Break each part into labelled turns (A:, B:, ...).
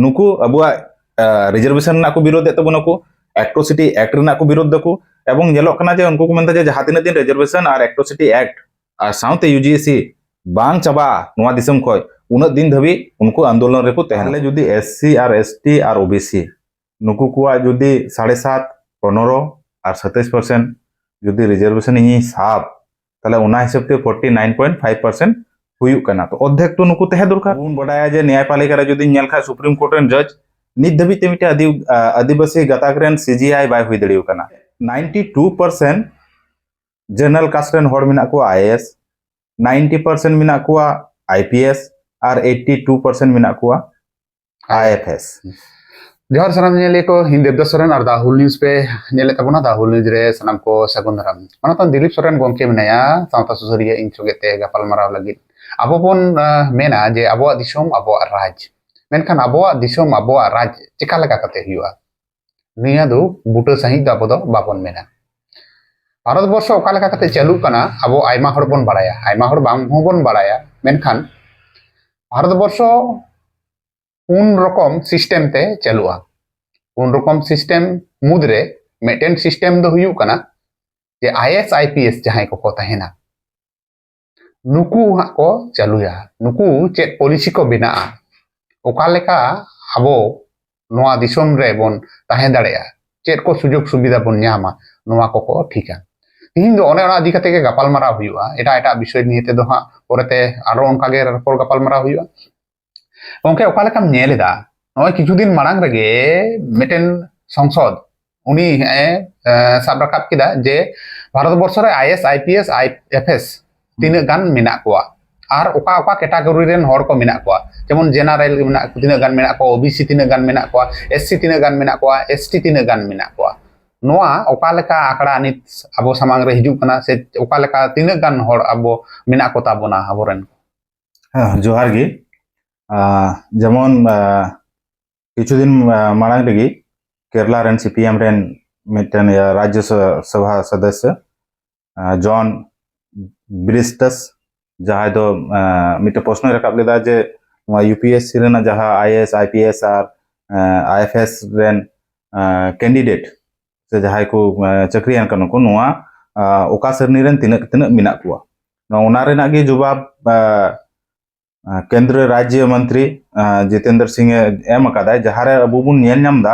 A: नुकू Abua reservation ना को विरोध है तो बनको एक्ट्रोसिटी एक्ट ना को विरोध दको एवं नेलो कना जे उनको को मनता जे जहां तीन दिन रिजर्वेशन और एक्ट्रोसिटी एक्ट और साउथ यूजीसी बांग चबा नवा दिसम खय उन दिन धबी उनको आंदोलन रे को तहले जदी एससी और एसटी और ओबीसी नुकू को जदी 7.5 15 और 27% जदी रिजर्वेशन ही साफ তাহলে ওনা হিসাবতে 49.5% ᱦᱩᱭᱩᱜ ᱠᱟᱱᱟ ᱛᱚ ᱚᱫᱷᱮᱠ ᱛᱚ ᱱᱩᱠᱩ ᱛᱟᱦᱮᱸ ᱫᱚᱨᱠᱟᱨ ᱵᱚᱱ ᱵᱟᱰᱟᱭᱟ ᱡᱮ ᱱᱮᱭᱟᱭᱯᱟᱞᱤᱠᱟ ᱨᱮ ᱡᱩᱫᱤ ᱧᱮᱞ ᱠᱷᱟᱡ ᱥᱩᱯᱨᱤᱢ ᱠᱳᱨᱴ ᱨᱮᱱ ᱡᱟᱡᱽ ᱱᱤᱛ ᱫᱷᱟᱹᱵᱤᱡ ᱛᱮ ᱢᱤᱫᱴᱮᱡ ᱟᱹᱫᱤ ᱟᱹᱫᱤᱵᱟᱹᱥᱤ ᱜᱟᱛᱟᱠ ᱨᱮᱱ ᱥᱤᱡᱤᱟᱭ ᱵᱟᱭ ᱦᱩᱭ ᱫᱟᱲᱮᱭᱟᱜ ᱠᱟᱱᱟ 92% ᱡᱮᱱᱟᱨᱮᱞ ᱠᱟᱥᱴ ᱨᱮᱱ ᱦᱚᱲ ᱢᱮᱱᱟᱜ ᱠᱚᱣᱟ ᱟᱭᱮᱥ 90% ᱢᱮᱱᱟᱜ ᱠᱚᱣᱟ আইপিএস আর 82% মেনা কুয়া আইএফএস
B: जोहर सनम नेले को हिंदेव सोरेन और दाहुल न्यूज पे नेले तबना दाहुल न्यूज रे सनम को सगुन धरम ᱫᱤᱞᱤᱯ ᱥᱚᱨᱮᱱ ᱜᱚᱢᱠᱮ ᱢᱮᱱᱟᱭᱟ ᱥᱟᱶᱛᱟ ᱥᱩᱥᱟᱹᱨᱤᱭᱟᱹ ᱤᱧ इन ᱛᱮ ᱜᱟᱯᱟᱞ ᱢᱟᱨᱟᱣ ᱞᱟᱹᱜᱤᱫ lagi abo pun uh, mena je aboak disom aboak raj menkan aboak disom aboak raj chika lega kate huyuga niya do buta sahih do abo do babon mena Bharatvarsha ওকা লেখা কাতে চালু কানা আবো আইমা হড় বন বাড়ায়া আইমা হড় বাং হবন বাড়ায়া মেনখান ভারতবর্ষ কোন রকম সিস্টেম তে চালুয়া কোন রকম সিস্টেম মুদ্রে মেটেন সিস্টেম ᱫᱚ ᱦᱩᱭᱩᱜ ᱠᱟᱱᱟ ᱡᱮ ᱟᱭᱮᱥ আইপিএস ᱡᱟᱦᱟᱸᱭ ᱠᱚᱠᱚ ᱛᱟᱦᱮᱱᱟ ᱱᱩᱠᱩ ᱦᱟᱸᱜ ᱠᱚ ᱪᱟᱹᱞᱩᱭᱟ ᱱᱩᱠᱩ ᱪᱮᱫ ᱯᱚᱞᱤᱥᱤ ᱠᱚ ᱵᱮᱱᱟᱜᱼᱟ ᱚᱠᱟ ᱞᱮᱠᱟ ᱟᱵᱚ ᱱᱚᱣᱟ ᱫᱤᱥᱚᱢ ᱨᱮᱵᱚᱱ ᱛᱟᱦᱮᱸ ᱫᱟᱲᱮᱭᱟᱜᱼᱟ ᱪᱮᱫ ᱠᱚ ᱥᱩᱡᱳᱜᱽ ᱥᱩᱵᱤᱫᱷᱟ ᱵᱚᱱ ᱧᱟᱢᱟ ᱱᱚᱣᱟ ᱠᱚᱠᱚ ᱴᱷᱤᱠᱟ ᱛᱮᱦᱮᱧ ᱫᱚ ᱚᱱᱮ ᱚᱱᱟ ᱤᱫᱤ ᱠᱟᱛᱮ ᱜᱮ ᱜᱟᱯᱟᱞᱢᱟᱨᱟᱣ ᱦᱩᱭᱩᱜᱼᱟ ᱮᱴᱟᱜ ᱮᱴᱟᱜ ᱵᱤᱥᱚᱭ ᱱᱤᱭᱮ ᱛᱮᱫᱚ ᱦᱟᱸᱜ ᱯᱚᱨᱮᱛᱮ ᱟᱨᱚ ᱚᱱᱠᱟᱜᱮ ᱨᱚᱯᱚᱲ ᱜᱟᱯᱟᱞᱢᱟᱨᱟᱣ ᱦᱩᱭᱩᱜᱼᱟ ᱜᱚᱝᱠᱮ ᱚᱠᱟ ᱞᱮᱠᱟᱢ ᱧᱮᱞ ᱮᱫᱟ ᱱᱚᱜᱼᱚᱭ ᱠᱤᱪᱷᱩ ᱫᱤᱱ ᱢᱟᱲᱟᱝ ᱨᱮᱜᱮ ᱢᱤᱫᱴᱮᱱ ᱥᱚᱝᱥᱚᱫ ᱩᱱᱤ ᱥᱟᱵ ᱨᱟᱠᱟᱵ ᱠᱮᱫᱟ ᱡᱮ ᱵᱷᱟᱨᱚᱛ ᱵᱚᱨᱥᱚ ᱨᱮ I S I P S I F S ᱛᱤᱱᱟᱹᱜ ᱜᱟᱱ ᱢᱮᱱᱟᱜ ᱠᱚᱣᱟ? আর ওকা ওকা ক্যাটাগরি রেন হর কো মেনা কোয়া যেমন জেনারেল মেনা তিনা গান মেনা কোয়া ওবিসি তিনা গান মেনা কোয়া এসসি তিনা গান মেনা কোয়া এসটি তিনা গান মেনা কোয়া নোয়া ওকা লেকা আঁকড়া নিত আবো সামাং রে হিজুক কানা সে ওকা লেকা তিনা গান হর আবো মেনা কো তাবোনা আবরেন
A: হ্যাঁ জোহার গে যেমন কিছুদিন মারাং রেগে কেরালা রেন সিপিএম রেন মিটেন রাজ্য সভা সদস্য জন ব্রিস্টাস যাহাই ᱫᱚ আহ, মিটে প্রশ্ন রাকাব লেদা যে ইউপিএসসি রেনা যাহা আইএস আইপিএস আর আইএফএস রেন ক্যান্ডিডেট ᱥᱮ ᱡᱟᱦᱟᱸᱭ ᱠᱚ আহ, ᱪᱟᱹᱠᱨᱤᱭᱟᱱ ᱠᱟᱱᱟ ᱠᱚ ᱱᱚᱣᱟ আহ, ᱚᱠᱟ ᱥᱨᱮᱱᱤ ᱨᱮᱱ ᱛᱤᱱᱟᱹᱜ ᱛᱤᱱᱟᱹᱜ ᱢᱮᱱᱟᱜ ᱠᱚᱣᱟ ᱱᱚᱣᱟ ᱚᱱᱟ ᱨᱮᱱᱟᱜ ᱜᱮ ᱡᱚᱵᱟᱵ আহ, আহ, কেন্দ্রীয় রাজ্য মন্ত্রী আহ, জিতেন্দ্র সিং এ এম আকাদায় যাহারে আবু বন ᱧᱮᱞ ᱧᱟᱢ ᱫᱟ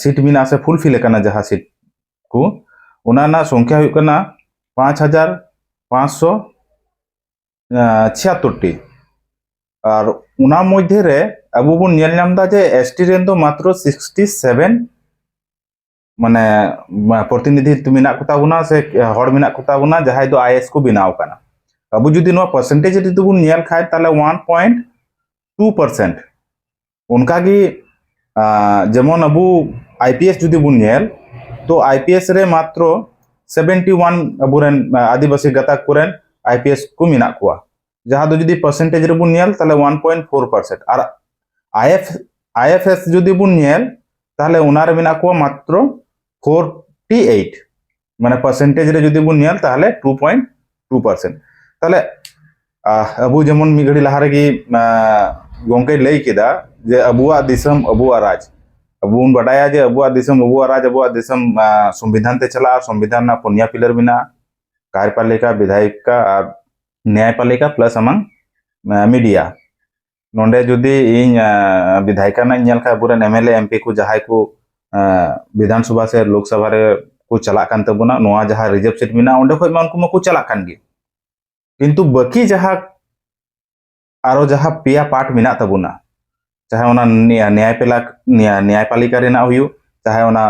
A: ᱥᱤᱴ ᱢᱮᱱᱟᱜᱼᱟ ᱥᱮ ᱯᱷᱩᱞᱯᱷᱤᱞ ᱟᱠᱟᱱᱟ ᱡᱟᱦᱟᱸ ᱥᱤᱴ ᱠᱚ ᱚᱱᱟ ᱨᱮᱱᱟᱜ ᱥᱚᱝᱠᱷᱟ ᱦᱩᱭᱩᱜ ᱠᱟᱱᱟ ᱯᱟᱸᱪ ᱦᱟᱡᱟᱨ ᱯᱟᱸᱪᱥᱚ ছিয়াত্তরটি। আর ওনার মধ্যে রে আবু বন নেলনামদা যে এসটি রেন তো মাত্র 67 মানে প্রতিনিধি তুমি না কথা বনা সে হড় মিনা কথা বনা যাহাই তো আইএস কো বিনাও কানা। আবু যদি নো পার্সেন্টেজ যদি তুমি নেল খায়, তাহলে 1.2% উনকা কি ᱡᱮᱢᱚᱱ ᱟᱵᱚ আইপিএস ᱡᱩᱫᱤ ᱵᱚᱱ ᱧᱮᱞ ᱛᱚ রে ᱨᱮ ᱢᱟᱛᱨᱚ ᱥᱮᱵᱷᱮᱱᱴᱤ ᱳᱣᱟᱱ ᱟᱵᱚᱨᱮᱱ ᱟᱹᱫᱤᱵᱟᱹᱥᱤ ᱜᱟᱛᱟᱠ ᱠᱚᱨᱮᱱ আইপিএস কু মেᱱᱟᱜ কোয়া। যাহা দো যদি পার্সেন্টেজ রে বুনিয়েল তাহলে ওয়ান পয়েন্ট ফোর পার্সেন্ট আর আইএফ, আইএফএস যদি বুন তাহলে ওনার মেনাক কোয়া মাত্র 48 মানে পার্সেন্টেজ রে যদি বুনিয়েল তাহলে টু পয়েন্ট টু পার্সেন্ট তাহলে আবু যেমন মিঘড়ি লাহারে কি গমকে লেই কেদা ᱡᱮ ᱟᱵᱚᱣᱟᱜ ᱫᱤᱥᱚᱢ ᱟᱵᱚᱣᱟᱜ ᱨᱟᱡᱽ ᱟᱵᱚ ᱵᱚᱱ ᱵᱟᱰᱟᱭᱟ ᱡᱮ ᱟᱵᱚᱣᱟᱜ ᱫᱤᱥᱚᱢ ᱟᱵᱚᱣᱟᱜ ᱨᱟᱡᱽ ᱟᱵᱚᱣᱟᱜ ᱫᱤᱥᱚᱢ ᱥᱚᱝᱵᱤᱫᱷᱟᱱ ᱛᱮ ᱪᱟᱞᱟᱜᱼᱟ ᱥᱚᱝᱵᱤᱫᱷᱟᱱ ᱨᱮᱱᱟᱜ ᱯᱩᱱᱭᱟ ᱯᱤᱞᱟᱨ ᱢᱮᱱᱟᱜᱼᱟ ᱠᱟᱨᱯᱟᱞᱤᱠᱟ ᱵᱤᱫᱷᱟᱭᱤᱠᱟ ᱟᱨ ᱱᱮᱭᱟᱭᱯᱟᱞᱤᱠᱟ ᱯᱞᱟᱥ ᱟᱢᱟᱝ ᱢᱤᱰᱤᱭᱟ ᱱᱚᱸᱰᱮ ᱡᱩᱫᱤ ᱤᱧ ᱵᱤᱫᱷᱟᱭᱤᱠᱟ ᱨᱮᱱᱟᱜ ᱧᱮᱞ ᱠᱷᱟᱱ ᱟᱵᱚᱨᱮᱱ ᱮᱢ ᱮᱞ ᱮ ᱮᱢᱯᱤ ᱠᱚ ᱡᱟᱦᱟᱸᱭ ᱠᱚ ᱵᱤᱫᱷᱟᱱ ᱥᱚᱵᱷᱟ ᱥᱮ ᱞᱳᱠ ᱥᱚᱵᱷᱟ ᱨᱮ ᱠᱚ ᱪᱟᱞᱟᱜ ᱠᱟᱱ ᱛᱟᱵᱚᱱᱟ ᱱᱚᱣᱟ ᱡᱟᱦᱟᱸ ᱨᱤᱡᱟᱨᱵᱷ ᱥᱤᱴ ᱢᱮᱱᱟᱜᱼᱟ ᱚᱸᱰᱮ ᱠᱷᱚᱡ ᱢᱟ ᱩᱱᱠᱩ ᱢᱟᱠᱚ ᱪᱟᱞᱟᱜ ᱠᱟᱱ ᱜᱮ ᱠᱤᱱᱛᱩ ᱵᱟᱹᱠᱤ ᱡᱟᱦᱟᱸ আরও जहाँ पे पार्ट मे तबना ᱪᱟᱦᱮ ᱚᱱᱟ ચાહે ઓના ન્યાયપાલિક ન્યાયપાલિકા રેના હોય ચાહે ઓના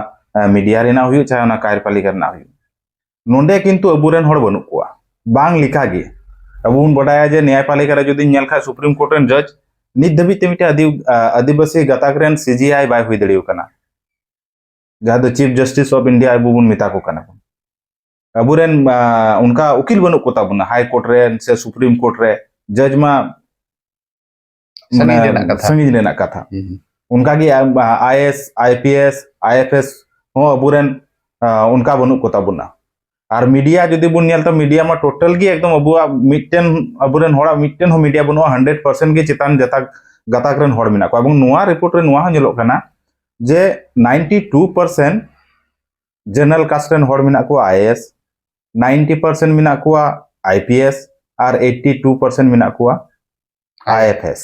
A: મીડિયા રેના હોય ચાહે ઓના કાર્યપાલિકા રેના હોય ᱱᱚᱸᱰᱮ ᱠᱤᱱᱛᱩ ᱟᱵᱚᱨᱮᱱ ᱦᱚᱲ ᱵᱟᱹᱱᱩᱜ ᱠᱚᱣᱟ ᱵᱟᱝ ᱞᱮᱠᱟ ᱜᱮ ᱟᱵᱚ ᱵᱚᱱ ᱵᱟᱰᱟᱭᱟ ᱡᱮ ᱱᱮᱭᱟᱭᱯᱟᱞᱤᱠᱟ ᱨᱮ ᱡᱩᱫᱤ ᱧᱮᱞ ᱠᱷᱟᱱ ᱥᱩᱯᱨᱤᱢ ᱠᱳᱨᱴ ᱨᱮᱱ ᱡᱟᱡᱽ ᱱᱤᱛ ᱫᱷᱟᱹᱵᱤᱡ ᱛᱮ ᱢᱤᱫᱴᱮᱱ ᱟᱹᱫᱤ ᱟᱹᱫᱤᱵᱟᱹᱥᱤ ᱜᱟᱛᱟᱠ ᱨᱮᱱ ᱥᱤᱡᱤᱟᱭ ᱵᱟᱭ ᱦᱩᱭ ᱫᱟᱲᱮᱭᱟᱜ ᱠᱟᱱᱟ ᱡᱟᱦᱟᱸ ᱫᱚ ᱪᱤᱯ ᱡᱟᱥᱴᱤᱥ ᱚᱯᱷ ᱤᱱᱰᱤᱭᱟ ᱟᱵᱚ ᱵᱚᱱ ᱢᱮᱛᱟ ᱠᱚ ᱠᱟᱱᱟ ᱵᱚᱱ ᱟᱵᱚᱨᱮᱱ ᱚᱱᱠᱟ ᱩᱠᱤᱞ ᱵᱟᱹᱱᱩᱜ ᱠᱚᱛᱟ ᱵᱚᱱᱟ ᱦᱟᱭ ᱠᱳᱨᱴ ᱨᱮ ᱥᱮ ᱥᱩᱯᱨᱤᱢ ᱠᱳᱨᱴ ᱨᱮ ᱡᱟᱡᱽ ᱢᱟ
B: ᱥᱟᱺᱜᱤᱧ
A: ᱨᱮᱱᱟᱜ ᱠᱟᱛᱷᱟ ᱚᱱᱠᱟᱜᱮ ᱟᱭᱮᱥ ᱟᱭᱯᱤᱮᱥ ᱟᱭᱮᱯᱷᱮᱥ ᱦᱚᱸ ᱟᱵᱚᱨᱮᱱ ᱚᱱᱠᱟ ᱵᱟᱹᱱᱩᱜ ᱠᱚ ᱛᱟᱵᱚᱱᱟ ᱟᱨ ᱢᱤᱰᱤᱭᱟ ᱡᱩᱫᱤ ᱵᱚᱱ ᱧᱮᱞ ᱛᱚ ᱢᱤᱰᱤᱭᱟ ᱢᱟ ᱴᱳᱴᱟᱞ ᱜᱮ ᱮᱠᱫᱚᱢ ᱟᱵᱚᱣᱟᱜ ᱢᱤᱫᱴᱮᱱ ᱟᱵᱚᱨᱮᱱ ᱦᱚᱲᱟᱜ ᱢᱤᱫᱴᱮᱱ ᱦᱚᱸ ᱢᱤᱰᱤᱭᱟ ᱵᱟᱹᱱᱩᱜᱼᱟ ᱦᱟᱱᱰᱨᱮᱰ ᱯᱟᱨᱥᱮᱱᱴ ᱜᱮ ᱪᱮᱛᱟᱱ ᱡᱟᱛᱟᱠ ᱜᱟᱛᱟᱠ ᱨᱮᱱ ᱦᱚᱲ ᱢᱮᱱᱟᱜ ᱠᱚᱣᱟ ᱮᱵᱚᱝ ᱱᱚᱣᱟ ᱨᱤᱯᱳᱨᱴ ᱨᱮ ᱱᱚᱣᱟ ᱦᱚᱸ ᱧᱮᱞᱚᱜ ᱠᱟᱱᱟ ᱡᱮ ninety two percent general caste rain হড় মেনা কো আইএস 90% মেনা কোয়া ᱟᱨ আর 82% ᱢᱮᱱᱟᱜ ᱠᱚᱣᱟ আইএফএস